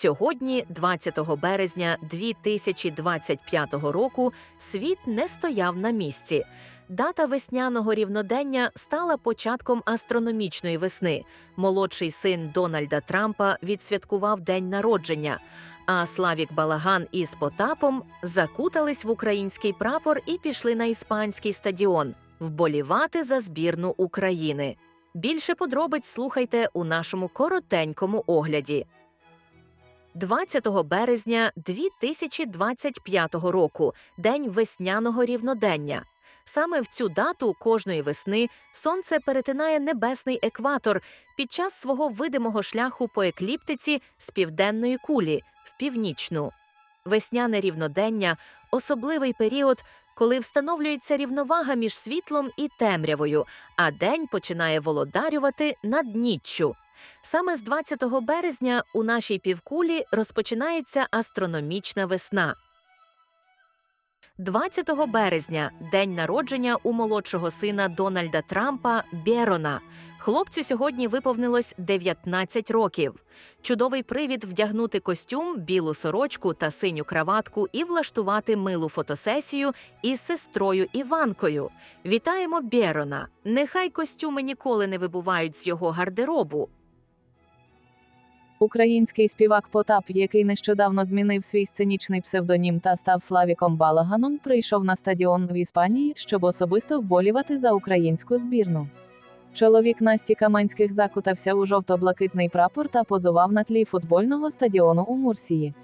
Сьогодні, 20 березня 2025 року, світ не стояв на місці. Дата весняного рівнодення стала початком астрономічної весни. Молодший син Дональда Трампа відсвяткував день народження. А Славік Балаган із Потапом закутались в український прапор і пішли на іспанський стадіон вболівати за збірну України. Більше подробиць слухайте у нашому коротенькому огляді. 20 березня 2025 року день весняного рівнодення. Саме в цю дату кожної весни сонце перетинає небесний екватор під час свого видимого шляху по екліптиці з південної кулі в північну. Весняне рівнодення особливий період, коли встановлюється рівновага між світлом і темрявою, а день починає володарювати над ніччю. Саме з 20 березня у нашій півкулі розпочинається астрономічна весна. 20 березня день народження у молодшого сина Дональда Трампа Берона. Хлопцю сьогодні виповнилось 19 років. Чудовий привід вдягнути костюм, білу сорочку та синю краватку і влаштувати милу фотосесію із сестрою Іванкою. Вітаємо Берона. Нехай костюми ніколи не вибувають з його гардеробу. Український співак Потап, який нещодавно змінив свій сценічний псевдонім та став Славіком Балаганом, прийшов на стадіон в Іспанії, щоб особисто вболівати за українську збірну. Чоловік Насті Каменських закутався у жовто-блакитний прапор та позував на тлі футбольного стадіону у Мурсії.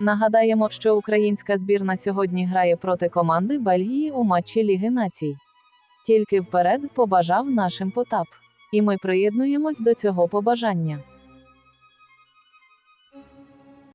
Нагадаємо, що українська збірна сьогодні грає проти команди Бельгії у матчі Ліги націй. Тільки вперед побажав нашим Потап. І ми приєднуємось до цього побажання.